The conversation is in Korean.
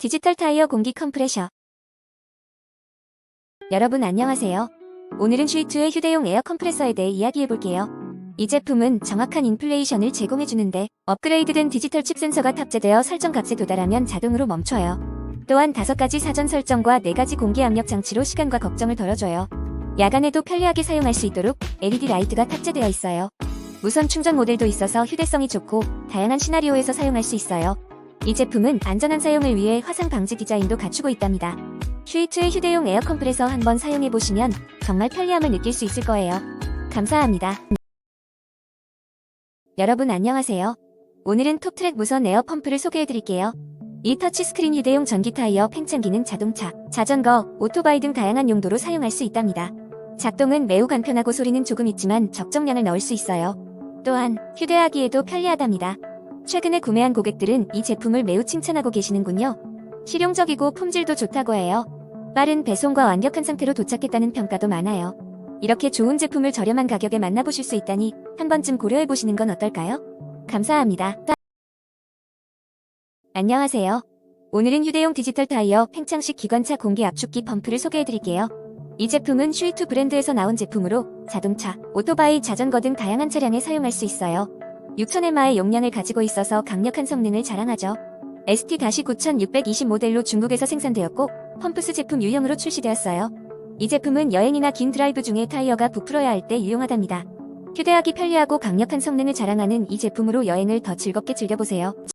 디지털 타이어 공기 컴프레셔 여러분 안녕하세요. 오늘은 슈이트의 휴대용 에어 컴프레서에 대해 이야기해볼게요. 이 제품은 정확한 인플레이션을 제공해주는데 업그레이드된 디지털 칩 센서가 탑재되어 설정 값에 도달하면 자동으로 멈춰요. 또한 5가지 사전 설정과 4가지 공기 압력 장치로 시간과 걱정을 덜어줘요. 야간에도 편리하게 사용할 수 있도록 LED 라이트가 탑재되어 있어요. 무선 충전 모델도 있어서 휴대성이 좋고 다양한 시나리오에서 사용할 수 있어요. 이 제품은 안전한 사용을 위해 화상 방지 디자인도 갖추고 있답니다. 슈이트의 휴대용 에어 컴프레서 한번 사용해보시면 정말 편리함을 느낄 수 있을 거예요. 감사합니다. 여러분 안녕하세요. 오늘은 톱트랙 무선 에어 펌프를 소개해드릴게요. 이 터치스크린 휴대용 전기 타이어 팽창 기능 자동차, 자전거, 오토바이 등 다양한 용도로 사용할 수 있답니다. 작동은 매우 간편하고 소리는 조금 있지만 적정량을 넣을 수 있어요. 또한 휴대하기에도 편리하답니다. 최근에 구매한 고객들은 이 제품을 매우 칭찬하고 계시는군요. 실용적이고 품질도 좋다고 해요. 빠른 배송과 완벽한 상태로 도착했다는 평가도 많아요. 이렇게 좋은 제품을 저렴한 가격에 만나보실 수 있다니 한 번쯤 고려해보시는 건 어떨까요? 감사합니다. 안녕하세요. 오늘은 휴대용 디지털 타이어 팽창식 기관차 공기 압축기 펌프를 소개해드릴게요. 이 제품은 슈이트 브랜드에서 나온 제품으로 자동차, 오토바이, 자전거 등 다양한 차량에 사용할 수 있어요. 6000mAh의 용량을 가지고 있어서 강력한 성능을 자랑하죠. ST-9620 모델로 중국에서 생산되었고 펌프스 제품 유형으로 출시되었어요. 이 제품은 여행이나 긴 드라이브 중에 타이어가 부풀어야 할 때 유용하답니다. 휴대하기 편리하고 강력한 성능을 자랑하는 이 제품으로 여행을 더 즐겁게 즐겨보세요.